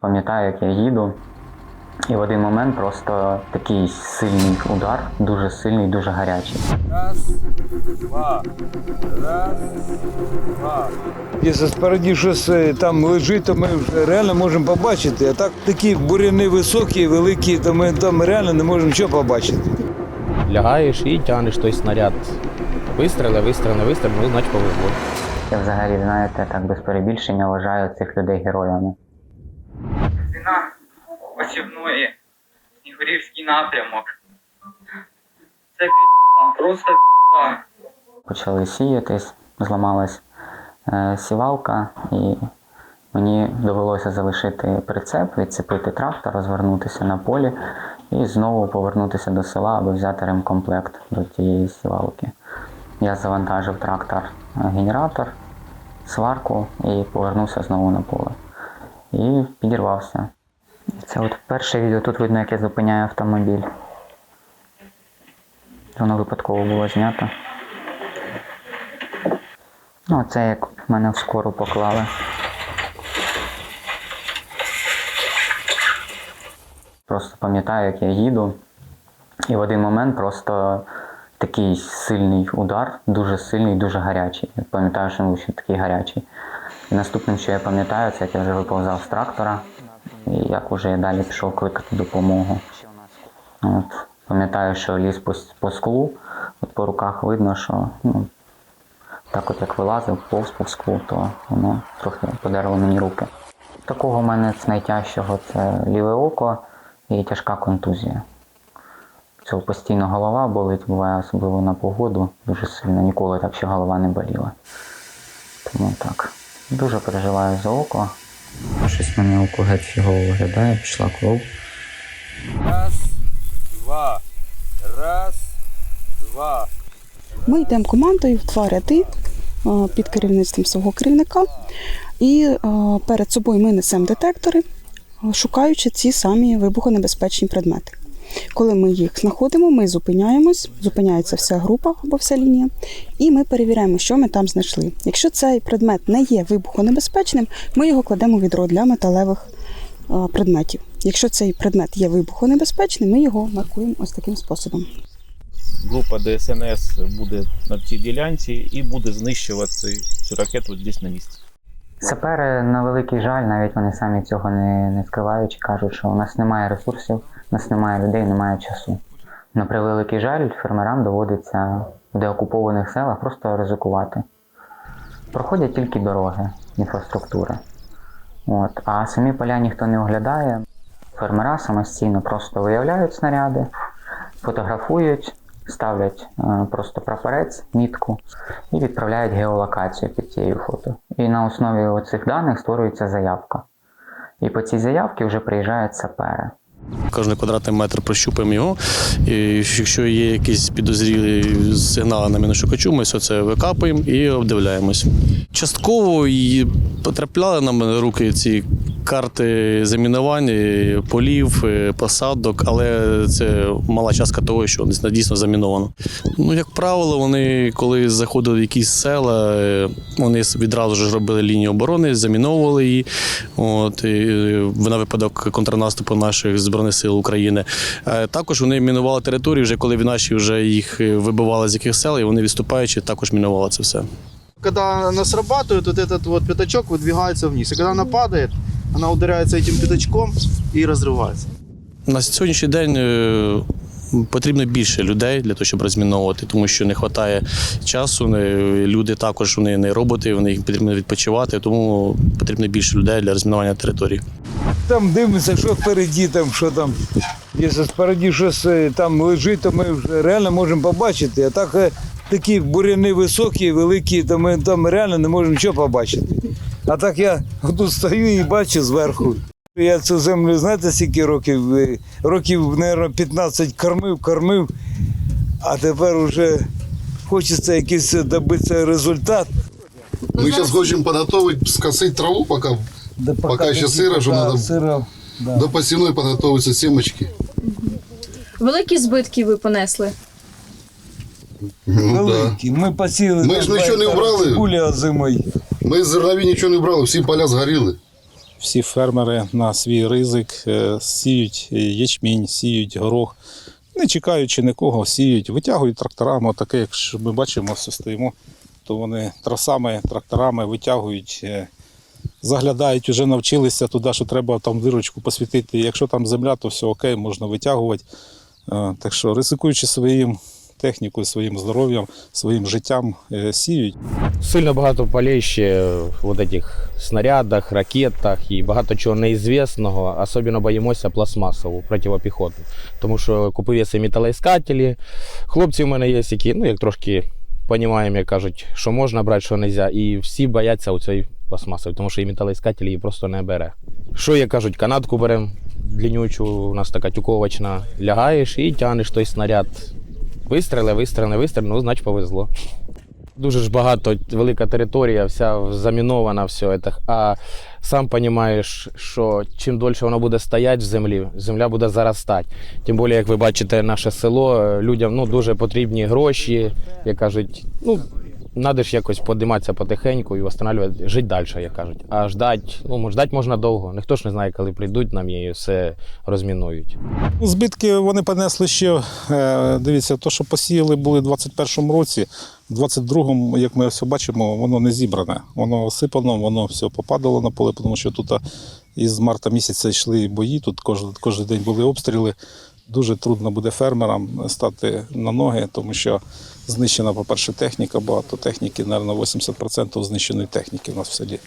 Пам'ятаю, як я їду, і в один момент просто такий сильний удар, дуже сильний, дуже гарячий. Раз, два. Раз, два. Якщо спереді щось е, там лежить, то ми вже реально можемо побачити. А так такі буряни високі, великі, то ми там реально не можемо нічого побачити. Лягаєш і тягнеш той снаряд. Вистріли, вистріли, вистріли, ну, значить повезло. Я взагалі, знаєте, так без перебільшення вважаю цих людей героями. Ціна посівної Снігурівський напрямок. Це пі***а, просто пі***а. Почали сіятись, зламалась е, сівалка, і мені довелося залишити прицеп, відцепити трактор, розвернутися на полі і знову повернутися до села, аби взяти ремкомплект до тієї сівалки. Я завантажив трактор е, сварку і повернувся знову на поле. І підірвався. Це от перше відео, тут видно, як я зупиняю автомобіль. Воно випадково було знято. Ну, це як мене в скору поклали. Просто пам'ятаю, як я їду, і в один момент просто такий сильний удар, дуже сильний, дуже гарячий. Пам'ятаю, що він такий гарячий. І наступним, що я пам'ятаю, це як я вже виповзав з трактора, і як уже я далі пішов кликати допомогу. От, пам'ятаю, що ліз по, по склу, от по руках видно, що ну, так от як вилазив, повз по склу, то воно трохи подерло мені руки. Такого в мене найтяжчого це ліве око і тяжка контузія. Цього постійно голова болить, буває особливо на погоду, дуже сильно. Ніколи так ще голова не боліла. Тому так. Дуже переживаю за око. Щось в мене око геть фігово виглядає, пішла кров. Раз, два. Раз, два. Ми йдемо командою в два ряди під керівництвом свого керівника, і перед собою ми несемо детектори, шукаючи ці самі вибухонебезпечні предмети. Коли ми їх знаходимо, ми зупиняємось, зупиняється вся група або вся лінія, і ми перевіряємо, що ми там знайшли. Якщо цей предмет не є вибухонебезпечним, ми його кладемо у відро для металевих предметів. Якщо цей предмет є вибухонебезпечним, ми його маркуємо ось таким способом. група ДСНС буде на цій ділянці і буде знищувати цю ракету десь на місці. Сапери, на великий жаль, навіть вони самі цього не, не скривають, кажуть, що у нас немає ресурсів, у нас немає людей, немає часу. На превеликий жаль, фермерам доводиться в деокупованих селах просто ризикувати. Проходять тільки дороги, інфраструктура. От. А самі поля ніхто не оглядає. Фермера самостійно просто виявляють снаряди, фотографують, ставлять е, просто прапорець, мітку і відправляють геолокацію під цією фото. І на основі цих даних створюється заявка. І по цій заявці вже приїжджають сапери. Кожен квадратний метр прощупаємо його. І якщо є якісь підозрілі сигнали на міношукачу, ми все це викапуємо і обдивляємось. Частково і потрапляли нам на руки ці карти замінування полів, е, посадок, але це мала частка того, що десь дійсно заміновано. Ну, як правило, вони, коли заходили в якісь села, е, вони відразу ж робили лінію оборони, заміновували її. От, і, е, на випадок контрнаступу наших Збройних сил України. Е, Також вони мінували територію, вже коли наші вже їх е, вибивали з яких сел, і вони відступаючи, також мінували це все. Когда она срабатывает, вот этот вот пятачок выдвигается вниз. И когда она падает, она ударяется этим пятачком и разрывается. На сьогоднішній день е, потрібно більше людей для того, щоб розміновувати, тому що не вистачає часу. Люди також вони не роботи, вони їм потрібно відпочивати, тому потрібно більше людей для розмінування території. Там дивимося, що впереді, там, що там. Якщо спереді щось е, там лежить, то ми вже реально можемо побачити. А так е, такі буряни високі, великі, то ми там реально не можемо нічого побачити. А так я тут стою і бачу зверху. Я цю землю, знаєте, скільки років? Е, Років, мабуть, 15 кормив, кормив, а тепер вже хочеться якийсь добитися результат. Мы сейчас хотим подготовить, скосить траву, пока Да Пока ще сиро, що пока надо- сиро, да. до посевной подготовятся семечки. Великі збитки ви понесли. Ну, да. Великі. Ми посіяли Ми ж нічого не вбрали. цибулі озимої. Ми з зернові нічого не брали, всі поля згоріли. всі фермери на свій ризик е, сіють ячмінь, сіють горох, не чекаючи нікого, сіють, витягують тракторами, таке, як ми бачимо, все стоїмо, то вони трасами, тракторами витягують. е, Заглядають, вже навчилися туди, що треба там дирочку посвітити. Якщо там земля, то все окей, можна витягувати. Е, Так що ризикуючи своїм технікою, своїм здоров'ям, своїм життям, е, сіють. Сильно багато полей ще в этих снарядах, ракетах і багато чого неізвісного. Особливо боїмося пластмасову противопіхотну. Тому що купив я ці металоіскателі. Хлопці в мене є, які, ну, як трошки розуміємо, як кажуть, що можна брати, що не можна. І всі бояться у цієї пластмасової, тому що і металоіскатель її просто не бере. Що як кажуть, канатку беремо длиннючу, у нас така тюковочна, лягаєш і тягнеш той снаряд. Вистріли, вистріли, вистріли, ну, значить повезло. Дуже ж багато, велика територія, вся замінована, все це. А сам розумієш, що чим дольше воно буде стояти в землі, земля буде заростати. Тим більше, як ви бачите, наше село, е, людям ну, дуже потрібні гроші, як кажуть, ну, треба ж якось подиматися потихеньку і встановлювати, жити далі, як кажуть. А ждати, ну, ждати можна довго. Ніхто ж не знає, коли прийдуть нам і все розмінують. Ну, Збитки вони понесли ще. е, Дивіться, то, що посіяли були в 21-му році, в 22-му, як ми все бачимо, воно не зібране. Воно осипано, воно все попадало на поле, тому що тут із марта місяця йшли бої, тут кожен, кожен день були обстріли. Дуже трудно буде фермерам стати на ноги, тому що знищена, по-перше, техніка, багато техніки, мабуть, 80% знищеної техніки в нас в селі.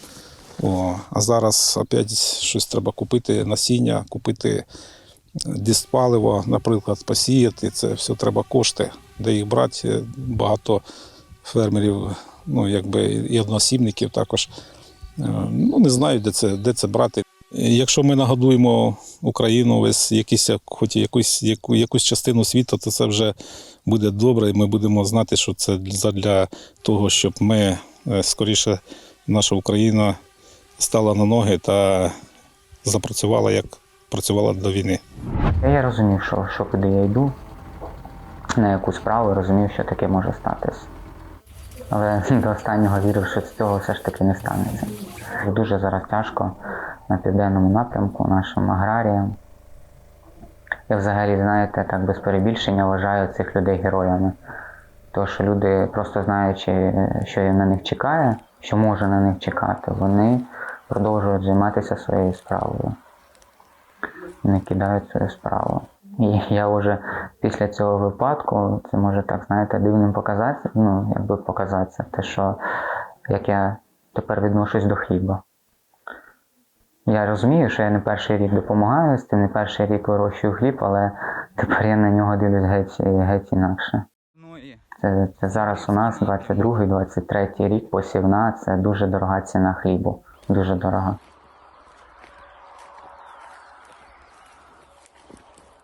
О, а зараз опять щось треба купити, насіння, купити диспаливо, наприклад, посіяти. Це все треба кошти, де їх брати. Багато фермерів, ну якби і одноосібників також е, ну, не знають, де це, де це брати. Якщо ми нагодуємо Україну, весь якийсь, хоч якусь, яку, якусь частину світу, то це вже буде добре, і ми будемо знати, що це для того, щоб ми е, скоріше, наша Україна стала на ноги та запрацювала як працювала до війни. Я розумів, що, що куди я йду, на яку справу, розумів, що таке може статись. Але до останнього вірив, що цього все ж таки не станеться. Дуже зараз тяжко на південному напрямку нашим аграріям. Я взагалі, знаєте, так без перебільшення вважаю цих людей героями. Тому що люди, просто знаючи, що на них чекає, що може на них чекати, вони продовжують займатися своєю справою. Не кидають свою справу. І я вже після цього випадку, це може так, знаєте, дивним показати, ну, якби показатися, те, що як я тепер відношусь до хліба. Я розумію, що я не перший рік допомагаю з тим, не перший рік вирощую хліб, але тепер я на нього дивлюсь геть, геть інакше. Це, це зараз у нас 22-23 рік посівна, це дуже дорога ціна хлібу. Дуже дорога.